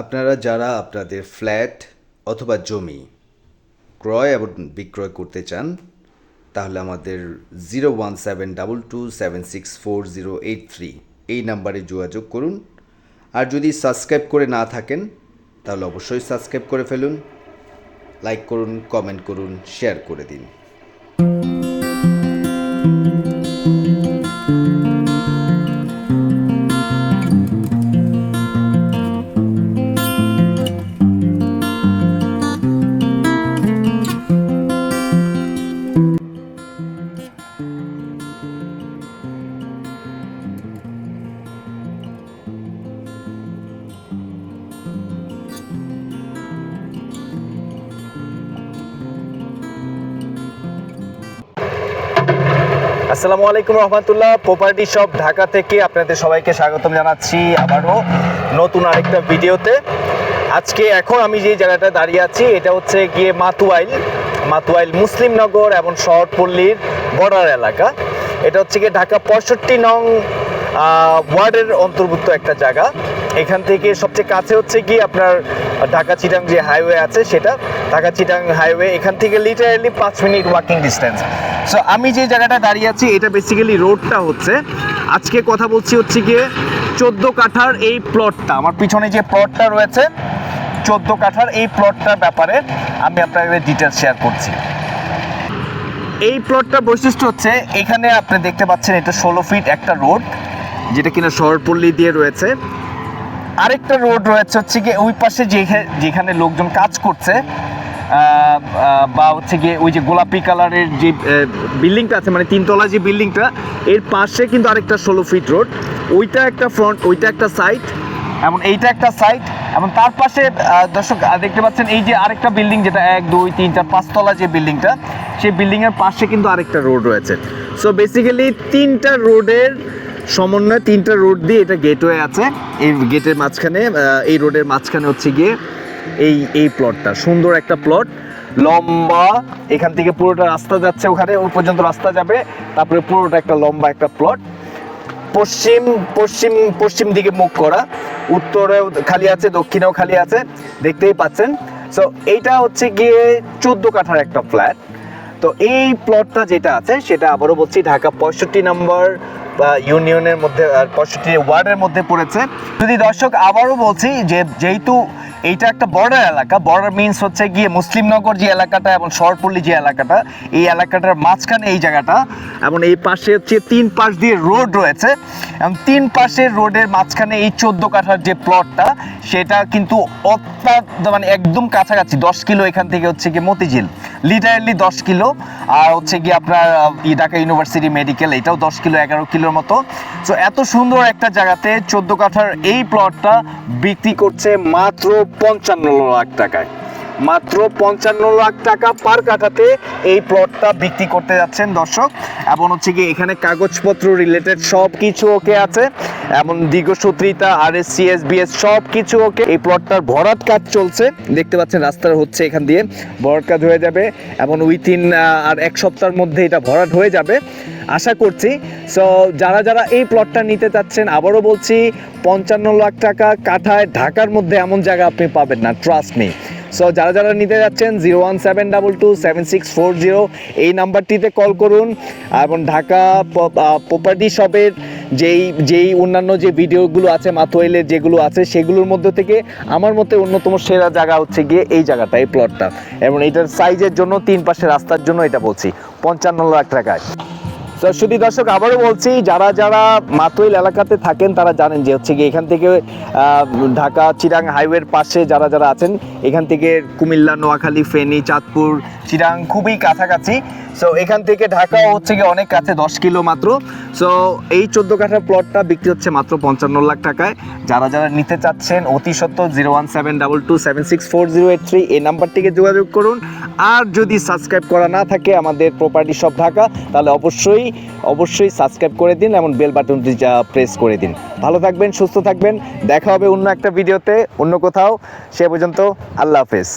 আপনারা যারা আপনাদের ফ্ল্যাট অথবা জমি ক্রয় এবং বিক্রয় করতে চান, তাহলে আমাদের zero one seven double two seven six four zero eight three এই নাম্বারে যোগাযোগ করুন। আর যদি সাবস্ক্রাইব করে না থাকেন, তাহলে অবশ্যই সাবস্ক্রাইব করে ফেলুন, লাইক করুন, কমেন্ট করুন, শেয়ার করে দিন। আসসালামু আলাইকুম রহমতুল্লাহ। প্রপার্টি শপ ঢাকা থেকে আপনাদের সবাইকে স্বাগতম জানাচ্ছি আবারও নতুন আরেকটা ভিডিওতে। আজকে এখন আমি যে জায়গাটা দাঁড়িয়ে আছি, এটা হচ্ছে গিয়ে মাতুয়াইল মাতুয়াইল মুসলিমনগর এবং শহরপল্লীর বর্ডার এলাকা। এটা হচ্ছে গিয়ে ঢাকা পঁয়ষট্টি নং ওয়ার্ডের অন্তর্ভুক্ত একটা জায়গা। এখান থেকে সবচেয়ে কাছে হচ্ছে কি আপনার ঢাকা চিটাং যে হাইওয়ে আছে সেটা, ঢাকা চিটাং হাইওয়ে এখান থেকে লিটারালি পাঁচ মিনিট ওয়াকিং ডিস্টেন্স সো আমি যে জায়গাটা দাঁড়িয়ে আছি, এটা বেসিক্যালি রোডটা হচ্ছে, আজকে কথা বলছি হচ্ছে গিয়ে চোদ্দ কাঠার এই প্লটটা আমার পিছনে যে প্লটটা রয়েছে, চোদ্দ কাঠার এই প্লটটার ব্যাপারে আমি আপনাদের ডিটেলস শেয়ার করছি। এই প্লটটার বৈশিষ্ট্য হচ্ছে, এখানে আপনি দেখতে পাচ্ছেন এটা ষোলো ফিট একটা রোড যেটা কিনা শহরপল্লী দিয়ে রয়েছে। আরেকটা রোড রয়েছে হচ্ছে গিয়ে ওই পাশে যেখা- যেখানে লোকজন কাজ করছে। বা হচ্ছে গিয়ে ওই যে গোলাপি কালারের যে বিল্ডিংটা আছে মানে তিনতলা যে বিল্ডিংটা, এর পাশে কিন্তু আরেকটা ষোলো ফিট রোড। ওইটা একটা ফ্রন্ট ওইটা একটা সাইড এবং এইটা একটা সাইট এবং তার পাশে দর্শক দেখতে পাচ্ছেন এই যে আরেকটা বিল্ডিং যেটা এক, দুই, তিন, চার, পাঁচতলা যে বিল্ডিংটা, সেই বিল্ডিংয়ের পাশে কিন্তু আরেকটা রোড রয়েছে। সো বেসিক্যালি তিনটা রোডের সমন্বয়ে তিনটা রোড দিয়ে এটা গেটওয়ে আছে। এই গেটের মাঝখানে এই রোডের মাঝখানে হচ্ছে গিয়ে এই এই প্লটটা সুন্দর একটা প্লট লম্বা, এখান থেকে পুরোটা রাস্তা যাচ্ছে ওখানে ওই পর্যন্ত রাস্তা যাবে। তারপরে পুরোটা একটা লম্বা একটা প্লট পশ্চিম পশ্চিম পশ্চিম দিকে মুখ করা। উত্তরেও খালি আছে, দক্ষিণেও খালি আছে। দেখতেই পাচ্ছেন। সো এইটা হচ্ছে গিয়ে চোদ্দ কাঠার একটা ফ্ল্যাট তো এই প্লটটা যেটা আছে, সেটা আবারও বলছি, ঢাকা পঁয়ষট্টি নম্বর ইউনিয়নের মধ্যে পঁয়ষট্টি ওয়ার্ডের মধ্যে পড়েছে। যদি দর্শক আবারও বলছি যে যেহেতু এইটা একটা বর্ডার এলাকা বর্ডার মিন্স হচ্ছে গিয়ে মুসলিমনগর যে এলাকাটা এবং শহরপল্লী যে এলাকাটা, এই এলাকাটার মাঝখানে এই জায়গাটা এবং এই পাশে হচ্ছে তিন পাশ দিয়ে রোড রয়েছে। এবং তিন পাশের রোডের মাঝখানে এই চোদ্দ কাঠার যে প্লটটা সেটা কিন্তু অত্যন্ত মানে একদম কাছাকাছি, দশ কিলো এখান থেকে হচ্ছে গিয়ে মতিঝিল। লিটারালি দশ কিলো। আর হচ্ছে গিয়ে আপনার ঢাকা ইউনিভার্সিটি মেডিকেল এটাও দশ কিলো এগারো কিলোর মতো। সো এত সুন্দর একটা জায়গাতে চোদ্দ কাঠার এই প্লটটা বিক্রি করছে মাত্র পঞ্চান্ন লাখ টাকায়। মাত্র পঞ্চান্ন লাখ টাকা পার কাঠাতে এই প্লটটা বিক্রি করতে যাচ্ছেন দর্শক। এবং হচ্ছে কি এখানে কাগজপত্র রিলেটেড সব কিছু ওকে আছে। এমন দীর্ঘসূত্রিতা আর এস সি এস সব কিছু ওকে এই প্লটটার ভরাট কাজ চলছে। দেখতে পাচ্ছেন রাস্তার হচ্ছে এখান দিয়ে ভরাট কাজ হয়ে যাবে। এবং উইথিন আর এক সপ্তাহের মধ্যে এটা ভরাট হয়ে যাবে। আশা করছি। সো যারা যারা এই প্লটটা নিতে চাচ্ছেন, আবারও বলছি, পঞ্চান্ন লাখ টাকা কাঠায় ঢাকার মধ্যে এমন জায়গা আপনি পাবেন না ট্রাস্ট নেই সো যারা যারা নিতে যাচ্ছেন zero one seven double two seven six four zero এই নাম্বারটিতে কল করুন। এবং ঢাকা প্রপার্টি শপের যেই যেই অন্যান্য যে ভিডিওগুলো আছে মাথোয়েলের যেগুলো আছে, সেগুলোর মধ্যে থেকে আমার মতে অন্যতম সেরা জায়গা হচ্ছে গিয়ে এই জায়গাটা, এই প্লটটা এবং এটার সাইজের জন্য, তিন পাশে রাস্তার জন্য এটা বলছি, পঞ্চান্ন লাখ টাকায়। তো শুধু দর্শক, আবারও বলছি, যারা যারা মাতোইল এলাকাতে থাকেন, তারা জানেন যে হচ্ছে গিয়ে এখান থেকে ঢাকা চিরাং হাইওয়ের পাশে যারা যারা আছেন, এখান থেকে কুমিল্লা, নোয়াখালী, ফেনী, চাঁদপুর, চিরাং খুবই কাছাকাছি। সো এখান থেকে ঢাকা হচ্ছে গিয়ে অনেক কাছে, দশ কিলো মাত্র। সো এই চোদ্দ কাঠার প্লটটা বিক্রি হচ্ছে মাত্র পঞ্চান্ন লাখ টাকায়। যারা যারা নিতে চাচ্ছেন, অতি সত্য zero one seven double two seven six four zero eight three এই নাম্বারটিকে যোগাযোগ করুন। আর যদি সাবস্ক্রাইব করা না থাকে আমাদের প্রপার্টি শপ ঢাকা, তাহলে অবশ্যই অবশ্যই সাবস্ক্রাইব করে দিন এবং বেল বাটনটি প্রেস করে দিন। ভালো থাকবেন, সুস্থ থাকবেন। দেখা হবে অন্য একটা ভিডিওতে অন্য কোথাও। সে পর্যন্ত আল্লাহ হাফেজ।